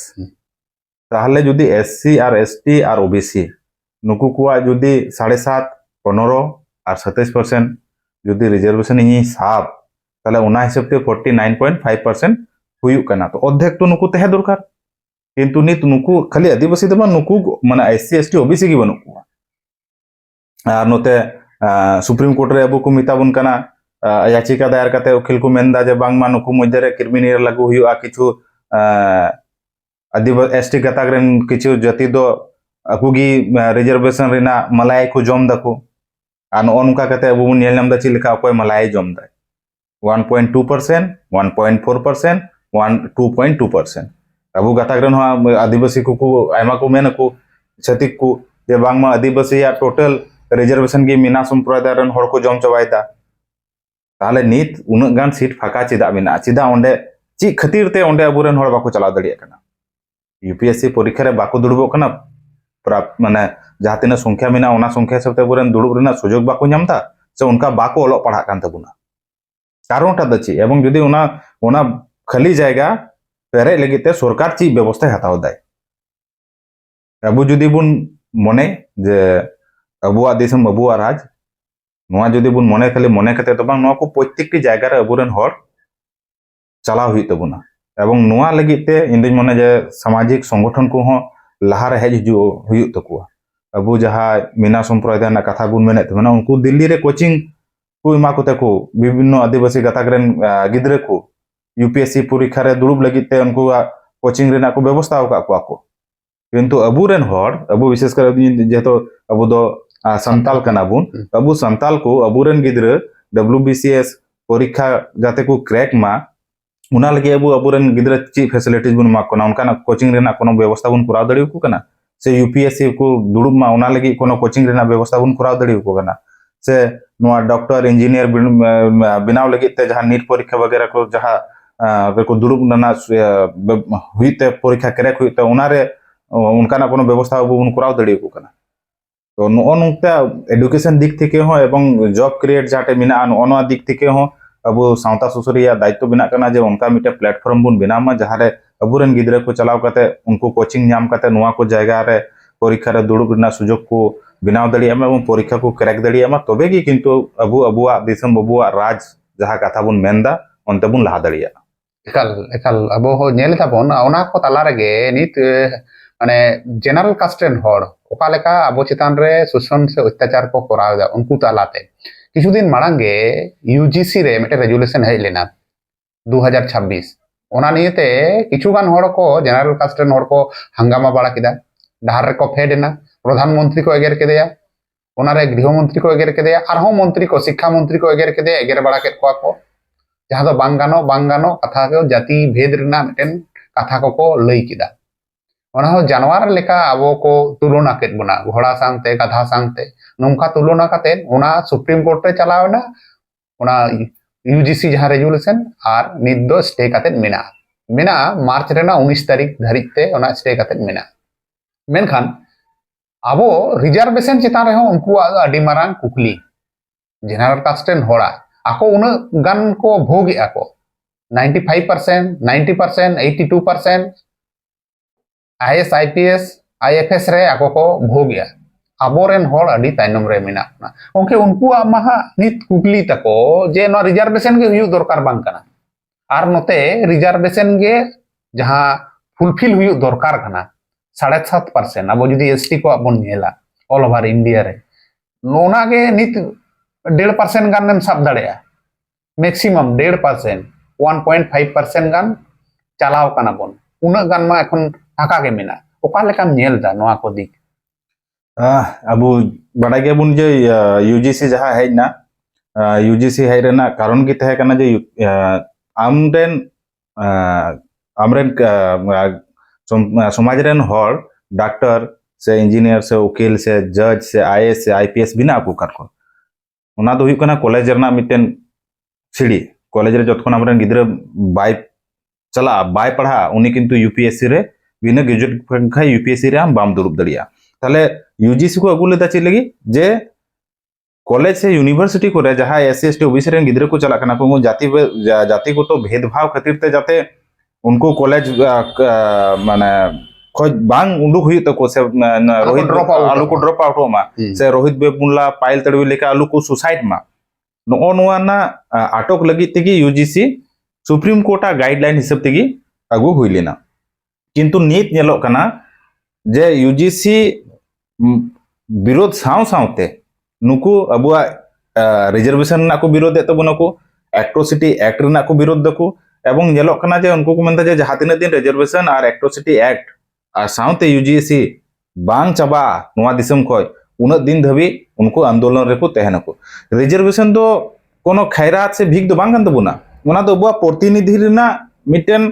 A: তাহলে যদি এসসি আর এসটি আর ওবিসি নুকু কুয়া যদি সাড়ে সাত, পনেরো আর সাতাইশ পার্সেন্ট যদি রিজার্ভেশন ই সাপ তাহলে ওনা হিসাব তে forty nine point five percent হুয়ুক কানা। তো অর্ধেক তো নুকু তেহে দরকার। কিন্তু নিত নুকু, খালি আদিবাসী দেবা নুকু মানে এসসি এসটি ওবিসি কি বানুক আর নতে সুপ্রিম কোর্ট রে আবু কো মিতাবুন কানা याचिका दायर करते उखिल को मेंदा जे बांग मा नुकु मध्य रे क्रिमिनल लागू हुआ किछु एस टी गाक कि जति अकूगी रिजर्वेशन मलाई को जमद को नौका अब बोलना चलका अको मलाई जमद one point two percent one point four percent one two point two percent अब गाक आदिवासी को को मेन को छतिक को आदिवासी टोटल रिजर्वेशन की मीना संप्रदाय जम चाबाद नित उ सीट फाका चेदा मे चेदा ᱪᱮᱫ ᱠᱷᱟᱹᱛᱤᱨ ᱛᱮ ᱚᱸᱰᱮ ᱟᱵᱚᱨᱮᱱ ᱦᱚᱲ ᱵᱟᱠᱚ ᱪᱟᱞᱟᱣ ᱫᱟᱲᱮᱭᱟᱜ ᱠᱟᱱᱟ ᱤᱭᱩᱯᱤএᱥᱥᱤ ᱯᱚᱨᱤᱠᱷᱟ ᱨᱮ ᱵᱟᱠᱚ ᱫᱩᱲᱩᱵᱚᱜ ᱠᱟᱱᱟ ᱢᱟᱱᱮ ᱡᱟᱦᱟᱸ ᱛᱤᱱᱟᱹᱜ ᱥᱚᱝᱠᱷᱟ ᱢᱮᱱᱟᱜᱼᱟ ᱚᱱᱟ ᱥᱚᱝᱠᱷᱟ ᱦᱤᱥᱟᱹᱵ ᱛᱮ ᱟᱵᱚᱨᱮᱱ ᱫᱩᱲᱩᱵ ᱨᱮᱱᱟᱜ ᱥᱩᱡᱳᱜᱽ ᱵᱟᱠᱚ ᱧᱟᱢ ᱮᱫᱟ ᱥᱮ ᱚᱱᱠᱟ ᱵᱟᱠᱚ ᱚᱞᱚᱜ ᱯᱟᱲᱦᱟᱜ ᱠᱟᱱ ᱛᱟᱵᱚᱱᱟ ᱠᱟᱨᱚᱱᱴᱟ কারণটা তো চেয়ে এবং ᱚᱱᱟ ওনা ওনা খালি জায়গা পেরে ᱥᱚᱨᱠᱟᱨ ᱪᱮᱫ ᱵᱮᱵᱚᱥᱛᱷᱟᱭ ᱦᱟᱛᱟᱣ ᱫᱟᱭ ᱟᱵᱚ ᱡᱩᱫᱤ ᱵᱚᱱ বুন ᱡᱮ ᱟᱵᱚᱣᱟᱜ ᱫᱤᱥᱚᱢ ᱟᱵᱚᱣᱟᱜ ᱨᱟᱡᱽ ᱱᱚᱣᱟ ᱡᱩᱫᱤ ᱵᱚᱱ ᱢᱚᱱᱮ মনে ᱢᱚᱱᱮ ᱠᱟᱛᱮ ᱫᱚ ᱵᱟᱝ ᱱᱚᱣᱟ ᱠᱚ ᱯᱨᱚᱛᱮᱠᱴᱤ ᱡᱟᱭᱜᱟ ᱨᱮ ᱟᱵᱚᱨᱮᱱ ᱦᱚᱲ चलावना तो इंदी मने सामाजिक संगठन को लहा हेज हजूक तो अब जहाँ मीना सम्प्रदाय कथा बुन मे उन दिल्ली रे कोचिंग को इमाते को विभिन्न आदिवासी गतक गिद्रे को यूपीएससी परीक्षा रे दुड़ब लगते उनको कोचिंग को व्यवस्था का को। किंतु अबूरन अब विशेषकर जेहतो अब सन्ताल हम्म। अब सन्ताल को अबूरन गिद्र डब्ल्यू बी सी एस परीक्षा जाते को क्रैक मा ᱚᱱᱟ ᱞᱟᱹᱜᱤᱫ ᱟᱵᱚ ᱟᱵᱚᱨᱮᱱ ᱜᱤᱫᱽᱨᱟᱹ ᱪᱮᱫ ᱯᱷᱮᱥᱤᱞᱤᱴᱤᱡ ᱵᱚᱱ ᱮᱢᱟ ᱠᱚᱣᱟ ᱚᱱᱠᱟᱱᱟᱜ ᱠᱳᱪᱤᱝ ᱨᱮᱱᱟᱜ ᱠᱳᱱᱳ ᱵᱮᱵᱚᱥᱛᱷᱟ ᱵᱚᱱ ᱠᱚᱨᱟᱣ ᱫᱟᱲᱮᱭᱟᱠᱚ ᱠᱟᱱᱟ ᱥᱮ ᱤউপিএসসি ᱠᱚ ᱫᱩᱲᱩᱵ ᱢᱟ ᱚᱱᱟ ᱞᱟᱹᱜᱤᱫ ᱠᱳᱱᱳ ᱠᱳᱪᱤᱝ ᱨᱮᱱᱟᱜ ᱵᱮᱵᱚᱥᱛᱷᱟ ᱵᱚᱱ ᱠᱚᱨᱟᱣ ᱫᱟᱲᱮᱭᱟᱠᱚ ᱠᱟᱱᱟ ᱥᱮ ᱱᱚᱣᱟ ᱰᱚᱠᱴᱚᱨ ᱤᱧᱡᱤᱱᱤᱭᱟᱨ ᱵᱮᱱᱟᱣ ᱞᱟᱹᱜᱤᱫ ᱛᱮ ᱡᱟᱦᱟᱸ ᱱᱤᱴ ᱯᱚᱨᱤᱠᱠᱷᱟ ᱵᱟᱜᱮᱨᱟ ᱠᱚ ᱡᱟᱦᱟᱸ ᱨᱮᱠᱚ ᱫᱩᱲᱩᱵ ᱨᱮᱱᱟᱜ ᱦᱩᱭᱩᱜ ᱛᱮ ᱯᱚᱨᱤᱠᱠᱷᱟ ᱠᱨᱮᱠ ᱦᱩᱭᱩᱜ ᱛᱮ ᱚᱱᱟᱨᱮ ᱚᱱᱠᱟᱱᱟᱜ ᱠᱳᱱᱳ ᱵᱮᱵᱚᱥᱛᱷᱟ ᱟᱵᱚ ᱵᱚᱱ করাও ᱫᱟᱲᱮᱭᱟᱠᱚ ᱠᱟᱱᱟ তো নও নংতা এডুকেশন দিক থেকে হো এবং জব ক্রিয়েট যাতে মিনা নও নয়া দিক থেকে হো ᱟᱵᱚ ᱥᱟᱶᱛᱟ ᱥᱩᱥᱟᱹᱨᱤᱭᱟᱹ ᱫᱟᱭᱤᱛᱛᱚ ᱵᱮᱱᱟᱜ ᱠᱟᱱᱟ ᱡᱮ ᱚᱱᱠᱟ ᱢᱤᱫᱴᱮᱱ ᱯᱞᱟᱴᱯᱷᱚᱨᱢ ᱵᱚᱱ ᱵᱮᱱᱟᱣ ᱢᱟ ᱡᱟᱦᱟᱸᱨᱮ ᱟᱵᱚᱨᱮᱱ ᱜᱤᱫᱽᱨᱟᱹ ᱠᱚ ᱪᱟᱞᱟᱣ ᱠᱟᱛᱮ ᱩᱱᱠᱩ ᱠᱳᱪᱤᱝ ᱧᱟᱢ ᱠᱟᱛᱮ ᱱᱚᱣᱟ ᱠᱚ ᱡᱟᱭᱜᱟ ᱨᱮ ᱯᱚᱨᱤᱠᱠᱷᱟ ᱨᱮ ᱫᱩᱲᱩᱵ ᱨᱮᱱᱟᱜ ᱥᱩᱡᱳᱜᱽ ᱠᱚ ᱵᱮᱱᱟᱣ ᱫᱟᱲᱮᱭᱟᱜ ᱢᱟ ᱮᱵᱚᱝ ᱯᱚᱨᱤᱠᱠᱷᱟ ᱠᱚ ᱠᱨᱮᱠ ᱫᱟᱲᱮᱭᱟᱜ ᱢᱟ ᱛᱚᱵᱮ ᱜᱮ ᱠᱤᱱᱛᱩ ᱟᱵᱚ ᱟᱵᱚᱣᱟᱜ ᱫᱤᱥᱚᱢ ᱟᱵᱚᱣᱟᱜ ᱨᱟᱡᱽ ᱡᱟᱦᱟᱸ ᱠᱟᱛᱷᱟ ᱵᱚᱱ ᱢᱮᱱᱫᱟ ᱚᱱᱛᱮ ᱵᱚᱱ ᱞᱟᱦᱟ ᱫᱟᱲᱮᱭᱟᱜᱼᱟ
B: ᱮᱠᱟᱞ ᱮᱠᱟᱞ ᱟᱵᱚ ᱦᱚᱸ ᱧᱮᱞ ᱫᱟᱵᱚᱱ ᱚᱱᱟ ᱠᱚ ᱛᱟᱞᱟ ᱨᱮᱜᱮ ᱱᱤᱛ ᱢᱟᱱᱮ ᱡᱮᱱᱟᱨᱮᱞ ᱠᱟᱥᱴ ᱨᱮᱱ ᱦᱚᱲ ᱚᱠᱟ ᱞᱮᱠᱟ ᱟᱵᱚ ᱪᱮᱛᱟᱱ ᱨᱮ ᱥᱩᱥᱚᱱ ᱥᱮ ᱚᱛᱛᱟᱪᱟᱨ ᱠᱚ ᱠᱚᱨᱟᱣᱮᱫᱟ ᱩᱱᱠᱩ ᱛᱟᱞᱟᱛᱮ ᱠᱤᱪᱷᱩᱫᱤᱱ ᱢᱟᱲᱟᱝ ᱜᱮ UGC ᱨᱮ ᱢᱤᱫᱴᱮᱱ ᱨᱮᱡᱩᱞᱮᱥᱚᱱ ᱦᱮᱡ ᱞᱮᱱᱟ 2026 ᱚᱱᱟ ᱱᱤᱭᱮᱛᱮ ᱠᱤᱪᱷᱩᱜᱟᱱ ᱦᱚᱲ ᱠᱚ ᱡᱮᱱᱟᱨᱮᱞ ᱠᱟᱥᱴ ᱨᱮᱱ ᱦᱚᱲ ᱠᱚ ᱦᱟᱝᱜᱟᱢᱟ ᱵᱟᱲᱟ ᱠᱮᱫᱟ ᱰᱟᱦᱟᱨ ᱨᱮᱠᱚ ᱯᱷᱮᱰ ᱮᱱᱟ ᱯᱨᱚᱫᱷᱟᱱ ᱢᱚᱱᱛᱨᱤ ᱠᱚ ᱮᱜᱮᱨ ᱠᱮᱫᱮᱭᱟ ᱚᱱᱟᱨᱮ ᱜᱨᱤᱦᱚ ᱢᱚᱱᱛᱨᱤ ᱠᱚ ᱮᱜᱮᱨ ᱠᱮᱫᱮᱭᱟ ᱟᱨᱦᱚᱸ ᱢᱚᱱᱛᱨᱤ ᱠᱚ ᱥᱤᱠᱠᱷᱟ ᱢᱚᱱᱛᱨᱤ ᱠᱚ ᱮᱜᱮᱨ ᱠᱮᱫᱮᱭᱟ ᱮᱜᱮᱨ ᱵᱟᱲᱟ ᱠᱮᱫ ᱠᱚᱣᱟ ᱠᱚ ᱡᱟᱦᱟᱸ ᱫᱚ ᱵᱟᱝ ᱜᱟᱱᱚᱜ ᱵᱟᱝ ᱜᱟᱱᱚᱜ ᱠᱟᱛᱷᱟ ᱫᱚ ᱡᱟᱹᱛᱤ ᱵᱷᱮᱫ ᱨᱮᱱᱟᱜ ᱢᱤᱫᱴᱮᱱ ᱠᱟᱛᱷᱟ ᱠᱚᱠᱚ ᱞᱟᱹᱭ ᱠᱮᱫᱟ जानवर लेका अब को तुलना के बना घोड़ा संगते गाधा संगते नौका तुलना सुप्रीम कोर्ट रे चलावना यूजीसी जहाँ रेजुलेशन और नित दो स्टे मेना मेना मार्च रेना उन्नीस तारीख धरते स्टे मेना मेखान अब रिजार्वेशन चितान रहे उनमारा कुकली जेनारेल कास्ट आको उन्ना गान को भोगे को ninety five percent ninety percent eighty two percent IAS IPS IFS ᱨᱮ ᱟᱠᱚ ᱠᱚ ᱵᱷᱳᱜᱮᱜᱼᱟ ᱟᱵᱚᱨᱮᱱ ᱦᱚᱲ ᱟᱹᱰᱤ ᱛᱟᱭᱱᱚᱢ ᱨᱮ ᱢᱮᱱᱟᱜ ᱵᱚᱱᱟ ᱜᱚᱝᱠᱮ ᱩᱱᱠᱩᱣᱟᱜ ᱢᱟ ᱱᱤᱛ ᱠᱩᱠᱞᱤ ᱛᱟᱠᱚ ᱡᱮ ᱱᱚᱣᱟ ᱨᱤᱡᱟᱨᱵᱷᱮᱥᱚᱱ ᱜᱮ ᱦᱩᱭᱩᱜ ᱫᱚᱨᱠᱟᱨ ᱵᱟᱝ ᱠᱟᱱᱟ ᱟᱨ ᱱᱚᱛᱮ ᱨᱤᱡᱟᱨᱵᱷᱮᱥᱚᱱ ᱜᱮ ᱡᱟᱦᱟᱸ ᱯᱷᱩᱞᱯᱷᱤᱞ ᱦᱩᱭᱩᱜ ᱫᱚᱨᱠᱟᱨ ᱠᱟᱱᱟ ᱥᱟᱲᱮ ᱥᱟᱛ ᱯᱟᱨᱥᱮᱱ ᱟᱵᱚ ᱡᱩᱫᱤ ᱮᱥᱴᱤ ᱠᱚᱣᱟᱜ ᱵᱚᱱ ᱧᱮᱞᱟ ᱚᱞ ᱚᱵᱷᱟᱨ ᱤᱱᱰᱤᱭᱟ ᱨᱮ ᱱᱚᱣᱟ ᱜᱮ ᱱᱤᱛ ᱰᱮᱲ ᱯᱟᱨᱥᱮᱱ ᱜᱟᱱᱮᱢ ᱥᱟᱵ ᱫᱟᱲᱮᱭᱟᱜᱼᱟ ᱢᱮᱠᱥᱤᱢᱟᱢ ᱰᱮᱲ percent one point five percent ᱜᱟᱱ ᱪᱟᱞᱟᱣ কানা বন উনাগ গান মা এখন ᱟᱠᱟ ᱜᱮ ᱢᱮᱱᱟᱜᱼᱟ ᱚᱠᱟ ᱞᱮᱠᱟᱢ ᱧᱮᱞ ᱮᱫᱟ ᱱᱚᱣᱟ ᱠᱚ ᱫᱤᱠ
A: ᱟᱵᱚ ᱵᱟᱰᱟᱭ ᱜᱮᱭᱟᱵᱚᱱ ᱡᱮ ᱤᱭᱩᱡᱤᱥᱤ ᱡᱟᱦᱟᱸ ᱦᱮᱡ ᱮᱱᱟ ᱤᱭᱩᱡᱤᱥᱤ ᱦᱮᱡ ᱨᱮᱱᱟᱜ ᱠᱟᱨᱚᱱ ᱜᱮ ᱛᱟᱦᱮᱸ ᱠᱟᱱᱟ ᱡᱮ ᱟᱢᱨᱮᱱ আমরেন সমাজ রেন হর ডাক্তার সে ইঞ্জিনিয়ার সে উকিল সে জজ সে আইএস সে আইপিএস বিনা আকু কার কো ওনা তো হুইকনা কলেজ রেনা মিটেন সিড়ি কলেজ রে যতক্ষণ আমরেন গিদরে বাই চলা বাই পড়া উনি কিন্তু ইউপিএসসি রে ᱵᱤᱱᱟᱹ ᱜᱨᱮᱡᱩᱭᱮᱴ ᱠᱷᱟᱱ ᱠᱷᱟᱡ ᱤᱭᱩᱯᱤᱮᱥᱥᱤ ᱨᱮ ᱟᱢ ᱵᱟᱢ ᱫᱩᱲᱩᱵ ᱫᱟᱲᱮᱭᱟᱜᱼᱟ ᱛᱟᱦᱞᱮ ᱤᱭᱩᱡᱤᱥᱤ ᱠᱚ ᱟᱹᱜᱩ ᱞᱮᱫᱟ ᱪᱮᱫ ᱞᱟᱹᱜᱤᱫ ᱡᱮ কলেজ সে ইউনিভার্সিটি করে যাহা এসসি এসটি ওবিসি রেন গিদ্রে কো চালা কানা কো জাতি জাতিগত ভেদভাব খাতির তে যাতে উনকো কলেজ মানে খোঁজ বাং উন্ডুক হুই তকো সে রোহিত আলু কো ড্রপ আউট মা। সে রোহিত বেপুনলা পাইল তড়বি লেখা আলু কো সুসাইড মা। নো নোয়া না আটক লাগি তেগি ইউজিসি সুপ্রিম কোর্টা গাইডলাইন হিসাব তেগি আগু হুইলিনা ᱠᱤᱱᱛᱩ ᱱᱤᱛ ᱧᱮᱞᱚᱜ ᱠᱟᱱᱟ ᱡᱮ ᱤᱭᱩᱡᱤᱥᱤ ᱵᱤᱨᱳᱫ ᱥᱟᱶ ᱥᱟᱶᱛᱮ ᱱᱩᱠᱩ ᱟᱵᱚᱣᱟᱜ রিজার্ভেশন ᱨᱮᱱᱟᱜ ᱠᱚ ᱵᱤᱨᱳᱫᱮᱫ ᱛᱟᱵᱚᱱᱟ ᱠᱚ ᱮᱠᱴᱨᱳᱥᱤᱴᱤ ᱮᱠᱴ ᱨᱮᱱᱟᱜ ᱠᱚ ᱵᱤᱨᱳᱫ ᱫᱟᱠᱚ ᱮᱵᱚᱝ ᱧᱮᱞᱚᱜ ᱠᱟᱱᱟ ᱡᱮ ᱩᱱᱠᱩ ᱠᱚ ᱢᱮᱱᱫᱟ ᱡᱮ ᱡᱟᱦᱟᱸ ᱛᱤᱱᱟᱹᱜ ᱫᱤᱱ রিজার্ভেশন আর এᱠᱴᱨোᱥᱤᱴি এᱠᱴ আর সাᱶᱛᱮ ইউজিএসি ᱵᱟᱝ ᱪᱟᱵᱟᱜᱼᱟ ᱱᱚᱣᱟ ᱫᱤᱥᱚᱢ ᱠᱷᱚᱡ ᱩᱱᱟᱹᱜ ᱫᱤᱱ ᱫᱷᱟᱹᱵᱤᱡ ᱩᱱᱠᱩ ᱟᱱᱫᱳᱞᱚᱱ ᱨᱮᱠᱚ ᱛᱟᱦᱮᱱᱟᱠᱚ রিজার্ভেশন ᱫᱚ কোনো ᱠᱷᱟᱭᱨᱟᱛ ᱥᱮ ᱵᱷᱤᱠ ᱫᱚ ᱵᱟᱝ ᱠᱟᱱ ᱛᱟᱵᱚᱱᱟ ᱚᱱᱟ ᱫᱚ ᱟᱵᱚᱣᱟᱜ ᱯᱨᱚᱛᱤᱱᱤᱫᱷᱤ ᱨᱮᱱᱟᱜ ᱢᱤᱫᱴᱮᱱ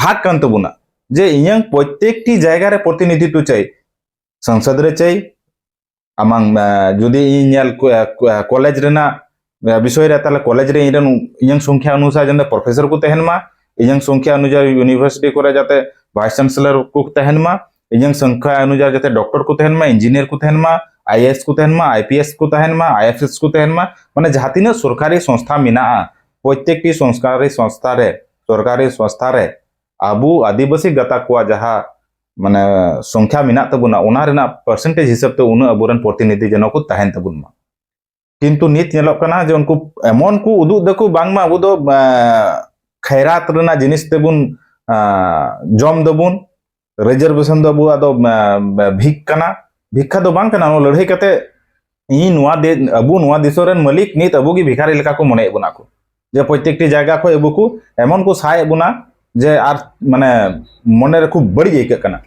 A: ᱵᱷᱟᱜᱽ ᱠᱟᱱ ᱛᱟᱵᱚᱱᱟ যে ইয়ং প্রত্যেকটি জায়গার প্রতিনিধিত্ব চাই সংসদ রে চাই, আমাং যদি ইয়াল কলেজ রেনা বিষয় রে তাহলে কলেজ রে ইরেন ইয়ং সংখ্যা অনুসার যেন প্রফেসর কু তেহেনমা, ইয়ং সংখ্যা অনুযায়ী ইউনিভার্সিটি করে যাতে ভাইস চ্যান্সেলর কু তেহেনমা, ইয়ং সংখ্যা অনুযায়ী যাতে ডক্টর কু তেহেনমা ইঞ্জিনিয়ার কু তেহেনমা আইএস কু তেহেনমা আইপিএস কু তেহেনমা আইএফএস কু তেহেনমা মানে যাহা তিনা সরকারি সংস্থা মেনা, প্রত্যেকটি সংস্কারী সংস্থারে, সরকারি সংস্থারে अब आदिवासी गाता जहाँ मैं संख्या मेबा पार्सेंटेज हिसाब से उन्न प्रतिनिधि जन को तहन तबा कि नितना जो उनको एमन को उदुदेक अब खैरत जिनते जम दबन रिजार्भेशन अब भिकना भिक्षा तो लड़ाई कते अब मालिक नित अब भिखारी मन बोना को जे प्रत्येक जैगा खो अब को एम को सहे बोना ᱡᱮ ᱟᱨ ᱢᱟᱱᱮ ᱢᱚᱱᱮ ᱨᱮ ᱠᱷᱩᱵ ᱵᱟᱹᱲᱤᱡ ᱟᱹᱭᱠᱟᱹᱜ ᱠᱟᱱᱟ